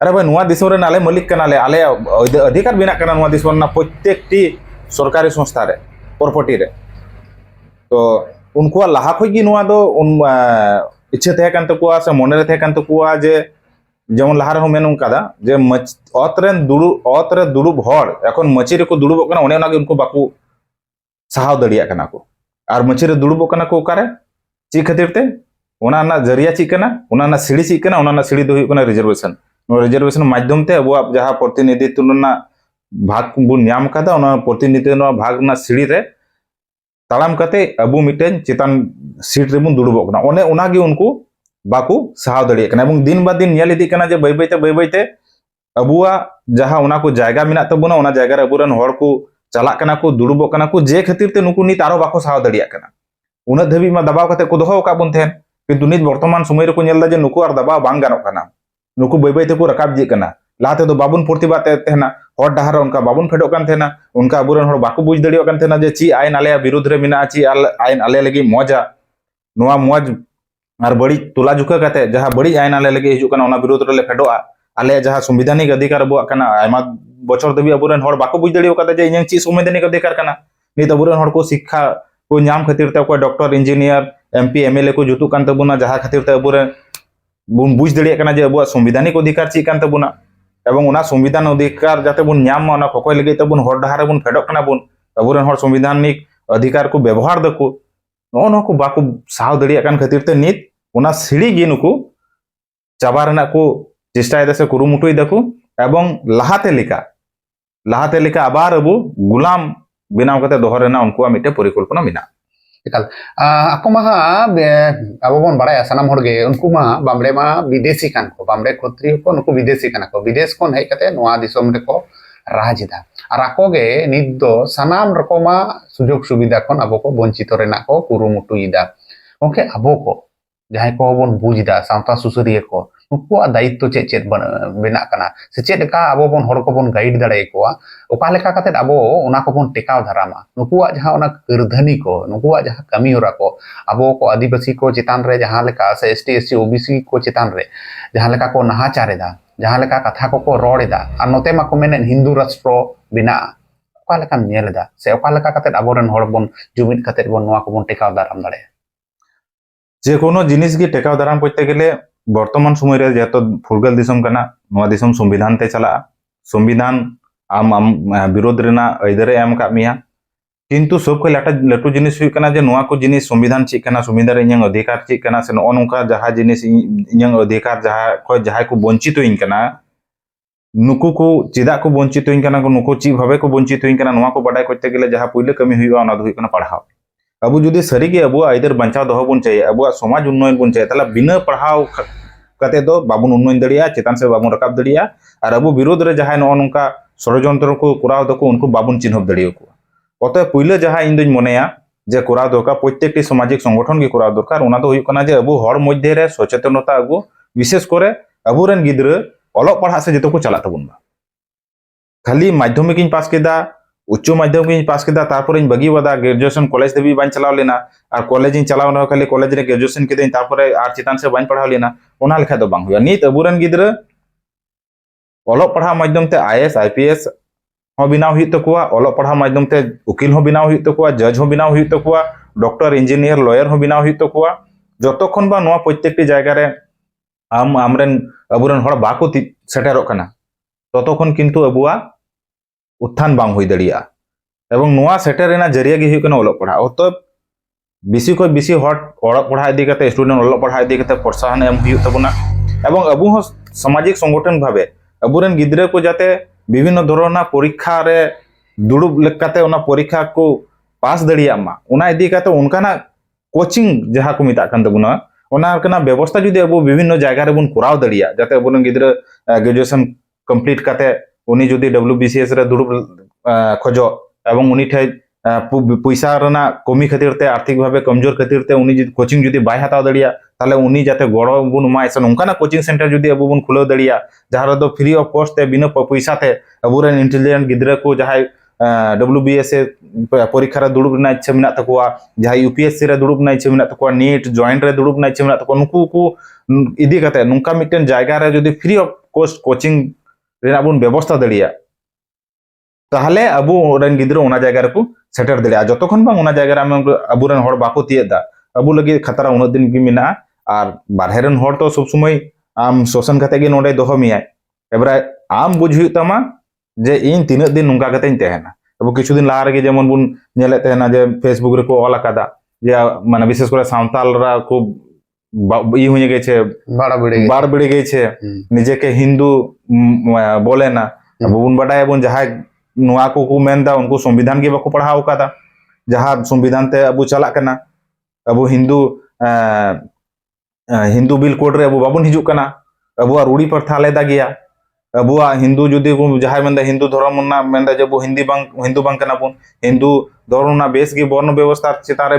A: ᱟᱨᱮ ᱵᱷᱟᱭ ᱱᱚᱣᱟ ᱫᱤᱥᱚᱢ ᱨᱮᱱ ᱟᱞᱮ ᱢᱟᱹᱞᱤᱠ ᱠᱟᱱᱟᱞᱮ ᱟᱞᱮᱭᱟᱜ ᱚᱫᱷᱤᱠᱟᱨ ᱵᱮᱱᱟᱜ ᱠᱟᱱᱟ ᱱᱚᱣᱟ ᱫᱤᱥᱚᱢ ᱨᱮᱱᱟᱜ ᱯᱨᱚᱛᱛᱮᱠᱴᱤ ᱥᱚᱨᱠᱟᱨᱤ ᱥᱚᱝᱥᱛᱷᱟ ᱨᱮ ᱯᱨᱚᱯᱟᱨᱴᱤ ᱨᱮ ᱛᱚ ᱩᱱᱠᱩᱣᱟᱜ ᱞᱟᱦᱟ ᱠᱷᱚᱡ ᱜᱮ ᱱᱚᱣᱟ ᱫᱚ ᱤᱪᱪᱷᱟᱹ ᱛᱟᱦᱮᱸ ᱠᱟᱱ ᱛᱟᱠᱚᱣᱟ ᱥᱮ ᱢᱚᱱᱮ ᱨᱮ ᱛᱟᱦᱮᱸ ᱠᱟᱱ ᱛᱟᱠᱚᱣᱟ ᱡᱮ যেমন লাহার হো মেন কাদা যে অতরেন দুড়ুব অতরে দুড়ুব হর এখন মাছি রেকো দুড়ুব কানা অনে ওনাগে উনকো বাকু সাহাও দাঁড়িয়া কানা কো আর মাছি রে দুড়ুব কানা কো কারে চি খাতিরতে ᱚᱱᱟ ᱨᱮᱱᱟᱜ ᱡᱟᱹᱨᱤᱭᱟ ᱪᱮᱫ ᱠᱟᱱᱟ ᱚᱱᱟ ᱨᱮᱱᱟᱜ ᱥᱤᱲᱤ ᱪᱮᱫ ᱠᱟᱱᱟ ᱚᱱᱟ ᱨᱮᱱᱟᱜ ᱥᱤᱲᱤ ᱫᱚ ᱦᱩᱭᱩᱜ ᱠᱟᱱᱟ ᱨᱤᱡᱟᱨᱵᱷᱮᱥᱚᱱ ᱱᱚᱣᱟ ᱨᱤᱡᱟᱨᱵᱷᱮᱥᱚᱱ ᱢᱟᱫᱽᱫᱷᱚᱢ ᱛᱮ ᱟᱵᱚᱣᱟᱜ ᱡᱟᱦᱟᱸ ᱯᱨᱚᱛᱤᱱᱤᱫᱷᱤᱛᱛᱚ ᱨᱮᱱᱟᱜ ᱵᱷᱟᱜᱽ ᱵᱚᱱ ᱧᱟᱢ ᱠᱟᱫᱟ ᱚᱱᱟ ᱯᱨᱚᱛᱤᱱᱤᱫᱷᱤᱛᱛᱚ ᱱᱚᱣᱟ ᱵᱷᱟᱜᱽ ᱨᱮᱱᱟᱜ ᱥᱤᱲᱤ ᱨᱮ তাড়াম কাতে আবু মিটেন চেতান সিট রেবুন দুড়ুবক না অনে ওনাগে উনকু বাকু সাহাও দাঁড়িয়ে কানা এবং দিন বা দিন নিয়ালি দি কানা যে বাই বাইতে বাই বাইতে আবুয়া যাহা ওনাকু জায়গা মিনা তাবুনা ওনা জায়গা রে আবুরান হড়কু চালাক কানা কু দুড়ুবক কানা কু যে খাতিরতে নুকু নিত আরও বাকু সাহাও দাঁড়িয়ে কানা উনা ধবি মা দাবাও কাতে কো দহও কাবুন থেন ᱠᱤᱱᱛᱩ ᱱᱤᱛ ᱵᱚᱨᱛᱚᱢᱟᱱ ᱥᱚᱢᱚᱭ ᱨᱮᱠᱚ ᱧᱮᱞ ᱮᱫᱟ ᱡᱮ ᱱᱩᱠᱩ ᱟᱨ ᱫᱟᱵᱟᱣ ᱵᱟᱝ ᱜᱟᱱᱚᱜ ᱠᱟᱱᱟ ᱱᱩᱠᱩ ᱵᱟᱹᱭ ᱵᱟᱹᱭ ᱛᱮᱠᱚ ᱨᱟᱠᱟᱵ ᱤᱫᱤᱜ ᱠᱟᱱᱟ ᱞᱟᱦᱟ ᱛᱮᱫᱚ ᱵᱟᱵᱚᱱ ᱯᱨᱚᱛᱤᱵᱟᱫ ᱛᱟᱦᱮᱱᱟ ᱦᱚᱨ ᱰᱟᱦᱟᱨ ᱚᱱᱠᱟ ᱵᱟᱵᱚᱱ ᱯᱷᱮᱰᱚᱜ ᱠᱟᱱ ᱛᱟᱦᱮᱱᱟ ᱚᱱᱠᱟ ᱟᱵᱚᱨᱮᱱ ᱦᱚᱲ ᱵᱟᱠᱚ ᱵᱩᱡᱽ ᱫᱟᱲᱮᱭᱟᱜ ᱠᱟᱱ ᱛᱟᱦᱮᱱᱟ ᱡᱮ ᱪᱮᱫ ᱟᱭᱤᱱ ᱟᱞᱮᱭᱟᱜ ᱵᱤᱨᱩᱫᱽ ᱨᱮ ᱢᱮᱱᱟᱜᱼᱟ ᱪᱮᱫ ᱟᱭᱤᱱ ᱟᱞᱮ ᱞᱟᱹᱜᱤᱫ ᱢᱚᱡᱟ ᱱᱚᱣᱟ ᱢᱚᱡᱽ আর বড়ি তোলা জুকা কাতে যাহা বড়ি আইন আলে লাগে হিজু কানা ওনা বিরোধ রে ফেডোয়া আলে যাহা সংবিধানিক অধিকার আবুয়া কানা আইমা বছর দবি আবুরেন হর বাকো বুঝ দাড়িও কাতে যে ইঞ্জিন চি সংবিধানিক অধিকার কানা নিত আবুরেন হর কো শিক্ষা কো নাম খাতির তে কো doctor engineer M P M L A ᱠᱚ ᱡᱩᱛᱩᱜ ᱠᱟᱱ ᱛᱟᱵᱚᱱᱟ ᱡᱟᱦᱟᱸ ᱠᱷᱟᱹᱛᱤᱨ ᱛᱮ ᱟᱵᱚᱨᱮᱱ ᱵᱚᱱ ᱵᱩᱡᱽ ᱫᱟᱲᱮᱭᱟᱜ ᱠᱟᱱᱟ ᱡᱮ ᱟᱵᱚᱣᱟᱜ ᱥᱚᱝᱵᱤᱫᱷᱟᱱᱤᱠ ᱚᱫᱷᱤᱠᱟᱨ ᱪᱮᱫ ᱠᱟᱱ ᱛᱟᱵᱚᱱᱟ ᱮᱵᱚᱝ ᱚᱱᱟ ᱥᱚᱝᱵᱤᱫᱷᱟᱱ ᱚᱫᱷᱤᱠᱟᱨ ᱡᱟᱛᱮ ᱵᱚᱱ ᱧᱟᱢ ᱢᱟ ᱚᱱᱟ ᱠᱚᱠᱚᱭ ᱞᱟᱹᱜᱤᱫ ᱛᱮᱵᱚᱱ ᱦᱚᱨ ᱰᱟᱦᱟᱨ ᱨᱮᱵᱚᱱ ᱯᱷᱮᱰᱚᱜ ᱠᱟᱱᱟ ᱵᱚᱱ ᱟᱵᱚᱨᱮᱱ ᱦᱚᱲ ᱥᱚᱝᱵᱤᱫᱷᱟᱱᱤᱠ ᱚᱫᱷᱤᱠᱟᱨ ᱠᱚ ᱵᱮᱵᱚᱦᱟᱨ ᱫᱟᱠᱚ ᱱᱚᱜᱼᱚ ᱱᱚᱣᱟ ᱠᱚ ᱵᱟᱠᱚ ᱥᱟᱦᱟᱣ ᱫᱟᱲᱮᱭᱟᱜ ᱠᱟᱱ ᱠᱷᱟᱹᱛᱤᱨ ᱛᱮ ᱱᱤᱛ ᱚᱱᱟ ᱥᱤᱲᱤ ᱜᱮ ᱱᱩᱠᱩ ᱪᱟᱵᱟ ᱨᱮᱱᱟᱜ ᱠᱚ ᱪᱮᱥᱴᱟᱭᱮᱫᱟ ᱥᱮ ᱠᱩᱨᱩᱢᱩᱴᱩᱭ ᱫᱟᱠᱚ ᱮᱵᱚᱝ ᱞᱟᱦᱟᱛᱮ ᱞᱮᱠᱟ ᱞᱟᱦᱟᱛᱮ ᱞᱮᱠᱟ ᱟᱵᱟᱨ ᱟᱵᱚ ᱜᱩᱞᱟᱢ ᱵᱮᱱᱟᱣ কাতে ᱫᱚᱦᱚ ᱨᱮᱱᱟᱜ ᱩᱱᱠᱩᱣᱟᱜ মিটে পরিকল্পনা মেনা
B: ᱮᱠᱟᱞ ᱟᱠᱚ ᱢᱟ ᱟᱵᱚ ᱵᱚᱱ ᱵᱟᱲᱟᱭᱟ ᱥᱟᱱᱟᱢ ᱦᱚᱲᱜᱮ ᱩᱱᱠᱩ ᱢᱟ ᱵᱟᱢᱲᱮ ᱢᱟ ᱵᱤᱫᱮᱥᱤ ᱠᱟᱱ ᱠᱚ ᱵᱟᱢᱲᱮ ᱠᱷᱚᱛᱨᱤ ᱠᱚ ᱱᱩᱠᱩ ᱵᱤᱫᱮᱥᱤ ᱠᱟᱱᱟ ᱠᱚ ᱵᱤᱫᱮᱥ ᱠᱷᱚᱱ ᱦᱮᱡ ᱠᱟᱛᱮ ᱱᱚᱣᱟ ᱫᱤᱥᱚᱢ ᱨᱮᱠᱚ ᱨᱟᱡᱽ ᱮᱫᱟ ᱟᱨ ᱟᱠᱚ ᱜᱮ ᱱᱤᱛ ᱫᱚ ᱥᱟᱱᱟᱢ ᱨᱚᱠᱚᱢᱟᱜ ᱥᱩᱡᱳᱜᱽ ᱥᱩᱵᱤᱫᱷᱟ ᱠᱷᱚᱱ ᱟᱵᱚ ᱠᱚ ᱵᱚᱧᱪᱤᱛᱚ ᱨᱮᱱᱟᱜ ᱠᱚ ᱠᱩᱨᱩᱢᱩᱴᱩᱭᱮᱫᱟ ᱜᱚᱝᱠᱮ ᱟᱵᱚ ᱠᱚ ᱡᱟᱦᱟᱸᱭ ᱠᱚᱵᱚᱱ ᱵᱩᱡ ᱮᱫᱟ ᱥᱟᱶᱛᱟ ᱥᱩᱥᱟᱹᱨᱤᱭᱟᱹ ᱠᱚ ᱱᱩᱠᱩᱣᱟᱜ ᱫᱟᱭᱤᱛᱛᱚ ᱪᱮᱫ ᱪᱮᱫ ᱵᱮᱱᱟᱜ ᱠᱟᱱᱟ ᱥᱮ ᱪᱮᱫ ᱞᱮᱠᱟ ᱟᱵᱚ ᱵᱚᱱ ᱦᱚᱲ ᱠᱚᱵᱚᱱ ᱜᱟᱭᱤᱰ ᱫᱟᱲᱮᱭᱟᱠᱚᱣᱟ ᱚᱠᱟ ᱞᱮᱠᱟ ᱠᱟᱛᱮᱫ ᱟᱵᱚ ᱚᱱᱟ ᱠᱚᱵᱚᱱ ᱴᱮᱠᱟᱣ ᱫᱟᱨᱟᱢᱟ ᱱᱩᱠᱩᱣᱟᱜ ᱡᱟᱦᱟᱸ ᱚᱱᱟ ᱠᱟᱹᱨᱫᱷᱟᱹᱱᱤ ᱠᱚ ᱱᱩᱠᱩᱣᱟᱜ ᱡᱟᱦᱟᱸ ᱠᱟᱹᱢᱤ ᱦᱚᱨᱟ ᱠᱚ ᱟᱵᱚ ᱠᱚ ᱟᱹᱫᱤᱵᱟᱹᱥᱤ ᱠᱚ ᱪᱮᱛᱟᱱ ᱨᱮ ᱡᱟᱦᱟᱸ ᱞᱮᱠᱟ ᱥᱮ S T S C O B C ᱠᱚ ᱪᱮᱛᱟन ᱨᱮ ᱡᱟᱦᱟᱸ ᱞᱮᱠᱟ ᱠᱚ ᱱᱟᱦᱟᱪᱟᱨ ᱮᱫᱟ ᱡᱟᱦᱟᱸ ᱞᱮᱠᱟ ᱠᱟᱛᱷᱟ ᱠᱚᱠᱚ ᱨᱚᱲ ᱮᱫᱟ ᱟᱨ ᱱᱚᱛᱮ ᱢᱟᱠᱚ ᱢᱮᱱᱮᱫ ᱦᱤᱱᱫᱩ ᱨᱟᱥᱴᱨᱚ ᱵᱮᱱᱟᱜᱼᱟ ᱚᱠᱟ ᱞᱮᱠᱟᱢ ᱧᱮᱞ ᱮᱫᱟ ᱥᱮ ᱚᱠᱟ ᱞᱮᱠᱟ ᱠᱟᱛᱮᱫ ᱟᱵᱚᱨᱮᱱ ᱦᱚᱲ ᱵᱚᱱ ᱡᱩᱢᱤᱫ ᱠᱟᱛᱮᱫ ᱵᱚᱱ ᱱᱚᱣᱟ ᱠᱚᱵᱚᱱ ᱴᱮᱠᱟᱣ ᱫᱟᱨᱟᱢ ᱫᱟᱲᱮᱭᱟᱜᱼᱟ
A: যে কোনো জিনিস ᱜᱮ ᱴᱮᱠᱟᱣ ᱫᱟᱨᱟᱢ করতে গেলে ᱵᱚᱨᱛᱚᱢᱟᱱ ᱥᱚᱢᱚᱭ ᱨᱮ ᱡᱮᱦᱮᱛᱩ ᱯᱷᱩᱨᱜᱟᱹᱞ ᱫᱤᱥᱚᱢ ᱠᱟᱱᱟ ᱱᱚᱣᱟ ᱫᱤᱥᱚᱢ ᱥᱚᱝᱵᱤᱫᱷᱟᱱ ᱛᱮ ᱪᱟᱞᱟᱜᱼᱟ ᱥᱚᱝᱵᱤᱫᱷᱟᱱ ᱟᱢ ᱟᱢ ᱵᱤᱨᱳᱫ ᱨᱮᱱᱟᱜ ᱟᱹᱭᱫᱟᱹᱨᱮ ᱮᱢ ᱟᱠᱟᱫ ᱢᱮᱭᱟ ᱠᱤᱱᱛᱩ ᱥᱚᱵ ᱠᱷᱚᱱ ᱞᱟᱴᱟ ᱞᱟᱹᱴᱩ ᱡᱤᱱᱤᱥ ᱦᱩᱭᱩᱜ ᱠᱟᱱᱟ ᱡᱮ ᱱᱚᱣᱟ ᱠᱚ ᱡᱤᱱᱤᱥ ᱥᱚᱝᱵᱤᱫᱷᱟᱱ ᱪᱮᱫ ᱠᱟᱱᱟ ᱥᱚᱝᱵᱤᱫᱷᱟᱱ ᱨᱮ ᱤᱧᱟᱹᱜ ᱚᱫᱷᱤᱠᱟᱨ ᱪᱮᱫ ᱠᱟᱱᱟ ᱥᱮ ᱱᱚᱜᱼᱚ ᱱᱚᱝᱠᱟ ᱡᱟᱦᱟᱸ ᱡᱤᱱᱤᱥ ᱤᱧᱟᱹᱜ ᱚᱫᱷᱤᱠᱟᱨ ᱡᱟᱦᱟᱸ ᱠᱷᱚᱱ ᱡᱟᱦᱟᱸᱭ ᱠᱚ ᱵᱚᱧᱪᱤᱛᱚᱧ ᱠᱟᱱᱟ ᱱᱩᱠᱩ ᱠᱚ ᱪᱮᱫᱟᱜ ᱠᱚ ᱵᱚᱧᱪᱤᱛᱚᱧ ᱠᱟᱱᱟ ᱱᱩᱠᱩ ᱪᱮᱫ ᱵᱷᱟᱵᱮ ᱠᱚ ᱵᱚᱧᱪᱤᱛᱚᱧ ᱠᱟᱱᱟ ᱱᱚᱣᱟ ᱠᱚ ᱵᱟᱰᱟᱭ ᱠᱚᱨᱛᱮ ᱜᱮᱞᱮ ᱡᱟᱦᱟᱸ ᱯᱳᱭᱞᱳ ᱠᱟᱹᱢᱤ ᱦᱩᱭᱩᱜᱼᱟ ᱚᱱᱟ ᱫᱚ ᱦᱩᱭᱩᱜ ᱠᱟᱱᱟ ᱯᱟᱲᱦᱟᱣ ᱟᱵᱚ ᱡᱩᱫᱤ ᱥᱟᱹᱨᱤᱜᱮ ᱟᱵᱚᱣᱟᱜ ᱟᱹᱭᱫᱟᱹᱨ ᱵᱟᱧᱪᱟᱣ ᱫᱚᱦᱚ ᱵᱚᱱ ᱪᱟᱹᱭᱟ ᱟᱵᱚᱣᱟᱜ ᱥᱚᱢᱟᱡᱽ ᱩᱱᱱᱚᱭᱚᱱ ᱵᱚᱱ ᱪᱟᱹᱭᱟ ᱛᱟᱦᱞᱮ ᱵᱤᱱᱟᱹ ᱯᱟᱲᱦᱟᱣ ᱠᱟᱛᱮ ᱫᱚ ᱵᱟᱵᱚᱱ ᱩᱱᱱᱚᱭᱚᱱ ᱫᱟᱲᱮᱭᱟᱜᱼᱟ ᱪᱮᱛᱟᱱ ᱥᱮᱫ ᱵᱟᱵᱚᱱ ᱨᱟᱠᱟᱵ ᱫᱟᱲᱮᱭᱟᱜᱼᱟ ᱟᱨ ᱟᱵᱚ ᱵᱤᱨᱳᱫ ᱨᱮ ᱡᱟᱦᱟᱸᱭ ᱱᱚᱜᱼᱚ ᱱᱚᱝᱠᱟ ষড়যন্ত্র ᱠᱚ ᱠᱚᱨᱟᱣ ᱫᱟᱠᱚ ᱩᱱᱠᱩ ᱵᱟᱵᱚᱱ ᱪᱤᱱᱦᱟᱹᱯ ᱫᱟᱲᱮᱭᱟᱠᱚᱣᱟ ᱚᱛᱚ ᱯᱩᱭᱞᱟᱹ ᱡᱟᱦᱟᱸ ᱤᱧ ᱫᱩᱧ ᱢᱚᱱᱮᱭᱟ যে করা দরকার প্রত্যেকটি সামাজিক সংগঠন কি করা দরকার ওনা তো হইব না যে আবু হর মধ্যে রে সচেতনতা আগু বিশেষ করে আবুরেন গিদ্র অলক পড়া সে যেত কো চালা তাবুন খালি মাধ্যমিক ইন পাস কেদা ᱩᱪᱪᱚ ᱢᱟᱫᱽᱫᱷᱚᱢᱤᱠ ᱤᱧ ᱯᱟᱥ ᱠᱮᱫᱟ ᱛᱟᱨᱯᱚᱨᱮᱧ ᱵᱟᱹᱜᱤᱣᱟᱫᱟ ᱜᱨᱮᱡᱩᱭᱮᱥᱚᱱ ᱠᱚᱞᱮᱡᱽ ᱫᱷᱟᱹᱵᱤᱡ ᱵᱟᱹᱧ ᱪᱟᱞᱟᱣ ᱞᱮᱱᱟ ᱟᱨ ᱠᱚᱞᱮᱡᱽ ᱤᱧ ᱪᱟᱞᱟᱣ ᱮᱱᱟ ᱠᱷᱟᱹᱞᱤ ᱠᱚᱞᱮᱡᱽ ᱨᱮ ᱜᱨᱮᱡᱩᱭᱮᱥᱚᱱ ᱠᱤᱫᱟᱹᱧ ᱛᱟᱨᱯᱚᱨᱮ ᱟᱨ ᱪᱮᱛᱟᱱ ᱥᱮᱫ ᱵᱟᱹᱧ ᱯᱟᱲᱦᱟᱣ ᱞᱮᱱᱟ ᱚᱱᱟ ᱞᱮᱠᱟ ᱫᱚ ᱵᱟᱝ ᱦᱩᱭᱩᱜᱼᱟ ᱱᱤᱛ ᱟᱵᱚᱨᱮᱱ ᱜᱤᱫᱽᱨᱟᱹ ᱚᱞᱚᱜ ᱯᱟᱲᱦᱟᱣ ᱢᱟᱫᱽᱫᱷᱚᱢ ᱛᱮ আইএস আইপিএস ᱦᱚᱸ ᱵᱮᱱᱟᱣ ᱦᱩᱭᱩᱜ ᱛᱟᱠᱚᱣᱟ ᱚᱞᱚᱜ ᱯᱟᱲᱦᱟᱣ ᱢᱟᱫᱽᱫᱷᱚᱢ ᱛᱮ ᱩᱠᱤᱞ ᱦᱚᱸ ᱵᱮᱱᱟᱣ ᱦᱩᱭᱩᱜ ᱛᱟᱠᱚᱣᱟ ᱡᱟᱡᱽ ᱦᱚᱸ ᱵᱮᱱᱟᱣ ᱦᱩᱭᱩᱜ ᱛᱟᱠᱚᱣᱟ ডক্টর ইঞ্জিনিয়ার লয়ার হো বিনা হইতো কোয়া যতক্ষণ বা নোয়া প্রত্যেকটি জায়গারে আম আমরেন আবুরেন হড় বাকো সেটেরক কানা ততক্ষণ কিন্তু আবুয়া ᱩᱛᱛᱷᱟᱱ ᱵᱟᱝ ᱦᱩᱭ ᱫᱟᱲᱮᱭᱟᱜᱼᱟ ᱮᱵᱚᱝ ᱱᱚᱣᱟ ᱥᱮᱴᱮᱨ ᱨᱮᱱᱟᱜ ᱡᱟᱹᱨᱤᱭᱟ ᱜᱮ ᱦᱩᱭᱩᱜ ᱠᱟᱱᱟ ᱚᱞᱚᱜ ᱯᱟᱲᱦᱟᱜ ᱚᱛᱚᱵ ᱵᱮᱥᱤ ᱠᱷᱚᱱ ᱵᱮᱥᱤ ᱦᱚᱲ ᱚᱞᱚᱜ ᱯᱟᱲᱦᱟᱜ ᱤᱫᱤ ᱠᱟᱛᱮ ᱥᱴᱩᱰᱮᱱᱴ ᱚᱞᱚᱜ ᱯᱟᱲᱦᱟᱜ ᱤᱫᱤ ᱠᱟᱛᱮ ᱯᱨᱳᱛᱥᱟᱦᱚᱱ ᱮᱢ ᱦᱩᱭᱩᱜ ᱛᱟᱵᱚᱱᱟ এবং আবু সামাজিক সংগঠন ভাবে আবুরেন গিদ্রে কো যাতে বিভিন্ন ধরনের পরীক্ষা রে দুড়ুব লেকাতে ওনা পরীক্ষা কো পাস দাঁড়িয়ামা ওনা ইদি কাতে ওনকানা কোচিং যাহা কো মিতা কান তাবুনা ওনা কানা ব্যবস্থা যদি আবু বিভিন্ন জায়গা রে বুন করাও দাঁড়িয়া যাতে আবুরেন গিদ্রে গ্রাজুয়েশন কমপ্লিট কাতে রে দুড়ুব আহ, খোঁজো এবং উনি ঠাই আহ, পু- পয়সা রেনা কমি খাতির তে আর্থিক ভাবে কমজোর খাতির তে উনি যদি কোচিং যদি বাই হাতাও দাঁড়িয়া তাহলে উনি যাতে গড় বুন এমায় সে নংকানা কোচিং সেন্টার যদি আবু বুন খুলেও দাঁড়িয়া যাহার দ ফ্রি অফ কস্ট তে বিনা পয়সা তে আবুরেন ইন্টেলিজেন্ট গিদ্রা কো যাহাই ডব্লিউবিএস এ পরীক্ষা রে দুড়ুব না ইচ্ছা মেনা তাকুয়া যাহাই ইউপিএসসি রে দুড়ুব না ইচ্ছা মেনা তাকুয়া নিট জয়েন্ট রে দুড়ুব না ইচ্ছা মেনা তাকুয়া নুকু কু ইদি কাতে নংকা মিটেন জায়গা রে যদি ফ্রি অফ কস্ট কোচিং ᱨᱮᱱᱟᱜ ᱵᱚᱱ ᱵᱮᱵᱚᱥᱛᱷᱟ ᱫᱟᱲᱮᱭᱟᱜ ᱛᱟᱦᱞᱮ ᱟᱵᱚ ᱨᱮᱱ ᱜᱤᱫᱽᱨᱟᱹ ᱚᱱᱟ ᱡᱟᱭᱜᱟ ᱨᱮᱠᱚ ᱥᱮᱴᱮᱨ ᱫᱟᱲᱮᱭᱟᱜᱼᱟ ᱡᱚᱛᱚᱠᱷᱚᱱ ᱵᱟᱝ ᱚᱱᱟ ᱡᱟᱭᱜᱟ ᱨᱮ ᱟᱢ ᱟᱵᱚᱨᱮᱱ ᱦᱚᱲ ᱵᱟᱠᱚ ᱛᱤᱭᱟᱹᱜ ᱫᱟ ᱟᱵᱚ ᱞᱟᱹᱜᱤᱫ ᱠᱷᱟᱛᱨᱟ ᱩᱱᱟᱹᱜ ᱫᱤᱱ ᱜᱮ ᱢᱮᱱᱟᱜᱼᱟ ᱟᱨ আর বাহিরের হর তো সবসময় আম শোষণ কাতে গিয়ে নোডে দহ মেয়াই এবারে আম বুঝ হইত আমা যে ইন তিন দিন নোংকা কাতে তেহেনা এবং কিছুদিন লাহা রেগে যেমন বুন নেলে তেহেনা যে ফেসবুক রে কো অল আকাদা যে মানে বিশেষ করে সাঁওতালরা ᱠᱚ ই হয়ে গেছে
B: বাড়
A: বেড়ে গেছে। নিজেকে হিন্দু বলে না। বুন যাহা उनको संविधान के बाको पढ़ाओ संविधान चलना अब हिंदू हिंदू बिल कोड रे अब बाबन अब रूढ़ी प्रथा लेदा गया अब हिंदू जुदी को जहाँ हिंदू धर्म हिंदी हिंदू बन हिंदू धर्म बेस की वर्ण व्यवस्था चितारे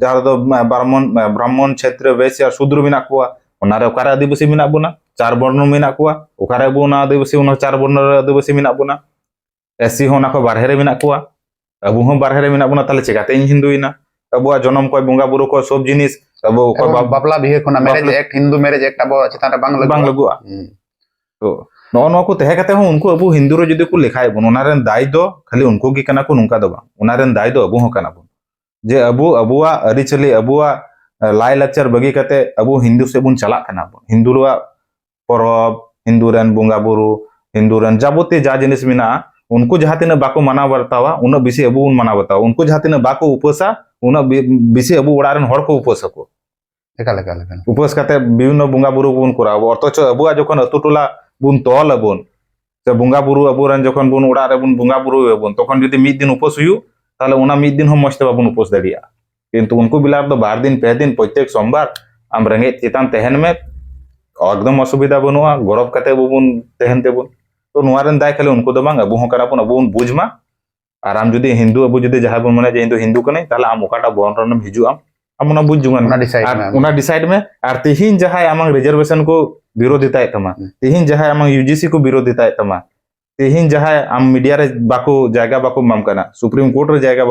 A: ᱡᱟᱦᱟᱸ ᱫᱚ ᱵᱨᱟᱦᱢᱚᱱ ᱵᱨᱟᱦᱢᱚᱱ ᱪᱷᱮᱛᱨᱮ ᱵᱮᱥᱭᱟ ᱥᱩᱫᱨᱚ ᱢᱮᱱᱟᱜ ᱠᱚᱣᱟ ᱚᱱᱟᱨᱮ ᱚᱠᱟᱨᱮ ᱟᱹᱫᱤᱵᱟᱹᱥᱤ ᱢᱮᱱᱟᱜ ᱵᱚᱱᱟ ᱪᱟᱨ ᱵᱚᱨᱱᱚ ᱢᱮᱱᱟᱜ ᱠᱚᱣᱟ ᱚᱠᱟᱨᱮ ᱟᱵᱚ ᱚᱱᱟ ᱟᱹᱫᱤᱵᱟᱹᱥᱤ ᱚᱱᱟ ᱪᱟᱨ ᱵᱚᱨᱱᱚ ᱨᱮ ᱟᱹᱫᱤᱵᱟᱹᱥᱤ ᱢᱮᱱᱟᱜ ᱵᱚᱱᱟ ᱮᱥᱥᱤ ᱦᱚᱸ ᱚᱱᱟ ᱠᱚ ᱵᱟᱨᱦᱮ ᱨᱮ ᱢᱮᱱᱟᱜ ᱠᱚᱣᱟ ᱟᱵᱚ ᱦᱚᱸ ᱵᱟᱨᱦᱮ ᱨᱮ ᱢᱮᱱᱟᱜ ᱵᱚᱱᱟ ᱛᱟᱦᱞᱮ ᱪᱤᱠᱟᱹᱛᱮ ᱤᱧ ᱦᱤᱱᱫᱩᱭᱮᱱᱟ ᱟᱵᱚᱣᱟᱜ ᱡᱚᱱᱚᱢ ᱠᱚ ᱵᱚᱸᱜᱟ ᱵᱩᱨᱩ ᱠᱚ ᱥᱚᱵ ᱡᱤᱱᱤᱥ ᱟᱵᱚ
B: ᱵᱟᱯᱞᱟ ᱵᱤᱦᱟᱹ ᱠᱷᱚᱱᱟᱜ marriage act Hindu marriage act ᱟᱵᱚ ᱪᱮᱛᱟᱱ ᱨᱮ ᱵᱟᱝ ᱵᱟᱝ
A: ᱞᱟᱹᱜᱩᱜᱼᱟ ᱛᱚ ᱱᱚᱜᱼᱚ ᱱᱚᱣᱟ ᱠᱚ ᱛᱟᱦᱮᱸ ᱠᱟᱛᱮ ᱦᱚᱸ ᱩᱱᱠᱩ ᱟᱵᱚ ᱦᱤᱱᱫᱩ ᱨᱮ ᱡᱩᱫᱤ ᱠᱚ ᱞᱮᱠᱷᱟᱭᱮᱫ ᱵᱚᱱ ᱚᱱᱟ ᱨᱮᱱ ᱫᱟᱭ ᱫᱚ ᱠᱷᱟᱹᱞᱤ ᱩᱱᱠᱩ ᱜᱮ ᱠᱟᱱᱟ ᱠᱚ ᱱᱚᱝᱠᱟ ᱫᱚ ᱵᱟᱝ ᱚᱱᱟ ᱨᱮᱱ ᱫᱟᱭ ᱫᱚ ᱟᱵᱚ ᱦᱚᱸ ᱠᱟᱱᱟ ᱵᱚᱱ ᱡᱮ ᱟᱵᱚ ᱟᱵᱚᱣᱟᱜ ᱟᱹᱨᱤᱪᱟᱹᱞᱤ ᱟᱵᱚᱣᱟᱜ ᱞᱟᱭᱼᱞᱟᱠᱪᱟᱨ ᱵᱟᱹᱜᱤ ᱠᱟᱛᱮ ᱟᱵᱚ ᱦᱤᱱᱫᱩ ᱥᱮᱫ ᱵᱚᱱ ᱪᱟᱞᱟᱜ ᱠᱟᱱᱟ ᱵᱚᱱ ᱦᱤᱱᱫᱩᱣᱟᱜ ᱯᱚᱨᱚᱵᱽ ᱦᱤᱱᱫᱩ ᱨᱮᱱ ᱵᱚᱸᱜᱟ ᱵᱩᱨᱩ ᱦᱤᱱᱫᱩ ᱨᱮᱱ ᱡᱟᱵᱚᱛᱤᱭᱚ ᱡᱟ ᱡᱤᱱᱤᱥ ᱢᱮᱱᱟᱜᱼᱟ उनको जहां तीन बाको मना बर्तावा उन बीसी अब उन मना बतावा उनको जहां तीन बाको उपसा उन बीसी अब उड़ारन हड़ को उपसको
B: लेका लेका लेका
A: उपस काते विभिन्न बुंगा बुरु बुन कराव अर्थच अबुआ जखन अतुटोला बुन तल अबुन से बुंगा बुरु अबुरन जखन बुन उड़ारे बुन बुंगा बुरु अबुन तखन जदि मिद दिन उपस हुयु તાલે ઉના મી દિન હો મસ્તે બાબુન ઉપોસ દડિયા કિંતુ ઉનકો બિલાર દો બાર દિન પહે દિન પ્રત્યેક સોમવાર આમ રંગે ઇતાન તહેન મે એકદમ અસુવિધા બનુઆ ગોરબ કતે બુબુન તહેન તેબુન તો નુઆરન દાય ખાલે ઉનકો દો બાંગ અબુ હો કરાપુન અબુન બુજમાં আর আম যদি হিন্দু আবু যদি যাহা বন মানে যে হিন্দু হিন্দু কানে তাহলে আম ওকাটা বন রনম হিজু আম আম না বুঝ জুগান
B: আর উনা
A: ডিসাইড মে আর তিহিন যাহাই আমাং রিজার্ভেশন কো বিরোধিতা তামা তিহিন যাহাই আমাং ইউজিসি কো বিরোধিতা তামা ᱛᱮᱦᱮᱧ ᱡᱟᱦᱟᱸᱭ ᱟᱢ ᱢᱤᱰᱤᱭᱟ ᱨᱮ ᱵᱟᱠᱚ ᱡᱟᱭᱜᱟ ᱵᱟᱠᱚ ᱮᱢᱟᱢ ᱠᱟᱱᱟ ᱥᱩᱯᱨᱤᱢ ᱠᱳᱨᱴ ᱨᱮ ᱡᱟᱭᱜᱟ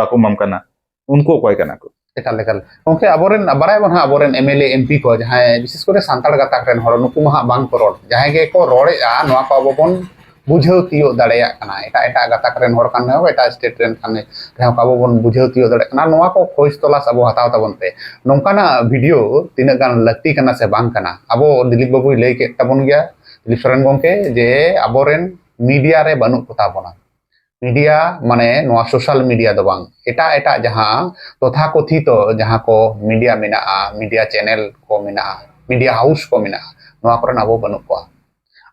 A: ᱵᱟᱠᱚ ᱮᱢᱟᱢ ᱠᱟᱱᱟ ᱩᱱᱠᱩ ᱚᱠᱚᱭ ᱠᱟᱱᱟ ᱠᱚ
B: ᱮᱠᱟᱞ ᱮᱠᱟᱞ ᱜᱚᱝᱠᱮ ᱟᱵᱚᱨᱮᱱ ᱵᱟᱲᱟᱭ ᱵᱚᱱ ᱦᱟᱸᱜ ᱟᱵᱚᱨᱮᱱ ᱮᱢ ᱮᱞ ᱮ ᱮᱢ ᱯᱤ ᱠᱚ ᱡᱟᱦᱟᱸᱭ ᱵᱤᱥᱮᱥ ᱠᱚᱨᱮ ᱥᱟᱱᱛᱟᱲ ᱜᱟᱛᱟᱠ ᱨᱮᱱ ᱦᱚᱲ ᱱᱩᱠᱩ ᱢᱟ ᱦᱟᱸᱜ ᱵᱟᱝ ᱠᱚ ᱨᱚᱲ ᱡᱟᱦᱟᱸᱭ ᱜᱮᱠᱚ ᱨᱚᱲᱮᱜᱼᱟ ᱱᱚᱣᱟ ᱠᱚ ᱟᱵᱚ ᱵᱚᱱ ᱵᱩᱡᱷᱟᱹᱣ ᱛᱤᱭᱳᱜ ᱫᱟᱲᱮᱭᱟᱜ ᱠᱟᱱᱟ ᱮᱴᱟᱜ ᱮᱴᱟᱜ ᱜᱟᱛᱟᱠ ᱨᱮᱱ ᱦᱚᱲ ᱠᱟᱱ ᱨᱮᱦᱚᱸ ᱮᱴᱟᱜ ᱥᱴᱮᱴ ᱨᱮᱱ ᱠᱟᱱ ᱨᱮᱦᱚᱸ ᱟᱵᱚ ᱵᱚᱱ ᱵᱩᱡᱷᱟᱹᱣ ᱛᱤᱭᱳᱜ ᱫᱟᱲᱮᱭᱟᱜ ᱠᱟᱱᱟ ᱱᱚᱣᱟ ᱠᱚ ᱠᱷᱳᱡ ᱛᱚᱞᱟᱥ ᱟᱵᱚ ᱦᱟᱛᱟᱣ ᱛᱟᱵᱚᱱ ᱯᱮ ᱱᱚᱝᱠᱟᱱᱟᱜ ᱵᱷᱤᱰᱤᱭᱳ ᱛᱤᱱᱟᱹᱜ ᱜᱟᱱ ᱞᱟᱹᱠᱛᱤ ᱠᱟᱱᱟ ᱥᱮ ᱵᱟᱝ ᱠᱟᱱᱟ ᱟᱵᱚ ᱫᱤᱞᱤᱯ ᱵᱟᱹᱵᱩᱭ ᱞᱟᱹᱭ ᱠᱮᱫ ᱛᱟᱵᱚᱱ ᱜᱮᱭᱟ ᱫᱤᱞᱤᱯ ᱥᱚᱨᱮᱱ ᱜᱚᱝᱠᱮ ᱡᱮ ᱟᱵᱚᱨᱮᱱ ᱢᱤᱰᱤᱭᱟ ᱨᱮ ᱵᱟᱹᱱᱩᱜ ᱠᱚᱛᱟ ᱵᱚᱱᱟ ᱢᱤᱰᱤᱭᱟ ᱢᱟᱱᱮ ᱱᱚᱣᱟ ᱥᱳᱥᱟᱞ ᱢᱤᱰᱤᱭᱟ ᱫᱚ ᱵᱟᱝ ᱮᱴᱟᱜ ᱮᱴᱟᱜ ᱡᱟᱦᱟᱸ ᱛᱚᱛᱷᱟ ᱠᱚᱛᱷᱤᱛᱚ ᱡᱟᱦᱟᱸ ᱠᱚ ᱢᱤᱰᱤᱭᱟ ᱢᱮᱱᱟᱜᱼᱟ ᱢᱤᱰᱤᱭᱟ ᱪᱮᱱᱮᱞ ᱠᱚ ᱢᱮᱱᱟᱜᱼᱟ ᱢᱤᱰᱤᱭᱟ ᱦᱟᱣᱩᱥ ᱠᱚ ᱢᱮᱱᱟᱜᱼᱟ ᱱᱚᱣᱟ ᱠᱚᱨᱮᱱ ᱟᱵᱚ ᱵᱟᱹᱱᱩᱜ ᱠᱚᱣᱟ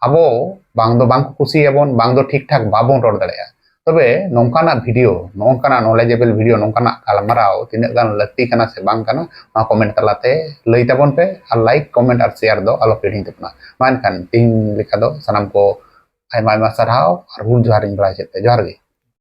B: ᱟᱵᱚ ᱵᱟᱝ ᱫᱚ ᱵᱟᱝ ᱠᱩᱥᱤᱭᱟᱵᱚᱱ ᱵᱟᱝ ᱫᱚ ᱴᱷᱤᱠ ᱴᱷᱟᱠ ᱵᱟᱵᱚᱱ ᱨᱚᱲ ᱫᱟᱲᱮᱭᱟᱜᱼᱟ ᱛᱚᱵᱮ ᱱᱚᱝᱠᱟᱱᱟᱜ ᱵᱷᱤᱰᱤᱭᱳ ᱱᱚᱝᱠᱟᱱᱟᱜ ᱱᱚᱞᱮᱡᱮᱵᱮᱞ ᱵᱷᱤᱰᱤᱭᱳ ᱱᱚᱝᱠᱟᱱᱟᱜ ᱜᱟᱞᱢᱟᱨᱟw ᱛᱤᱱᱟᱹᱜ gan ᱞᱟᱹᱠᱛᱤ kana ᱥᱮ ᱵᱟᱝ kana ᱱᱚᱣᱟ ᱠᱚᱢᱮᱱᱴ ᱛᱟᱞᱟᱛᱮ ᱞᱟᱹᱭ ᱛᱟᱵᱚᱱ ᱯᱮ ᱟᱨ ᱞᱟᱭᱤᱠ ᱠᱚᱢᱮᱱᱴ ᱟᱨ ᱥᱮᱭᱟᱨ ᱫᱚ ᱟᱞᱚᱯᱮ ᱦᱤᱲᱤᱧ ᱛᱟᱵᱚᱱᱟ ᱢᱟ ᱮᱱᱠᱷᱟᱱ ᱛᱤᱦᱤᱧ ᱞᱮᱠᱟ ᱫᱚ ᱥᱟᱱᱟᱢ ᱠᱚ ᱟᱭᱢᱟ ᱟᱭᱢᱟ ᱥᱟᱨᱦᱟᱣ ᱟᱨ ᱦᱩᱞ ᱡᱚᱦᱟᱨᱤᱧ ᱵᱟᱲᱟᱭ ᱪᱮᱫ ᱯᱮ ᱡᱚᱦᱟᱨ ᱜᱮ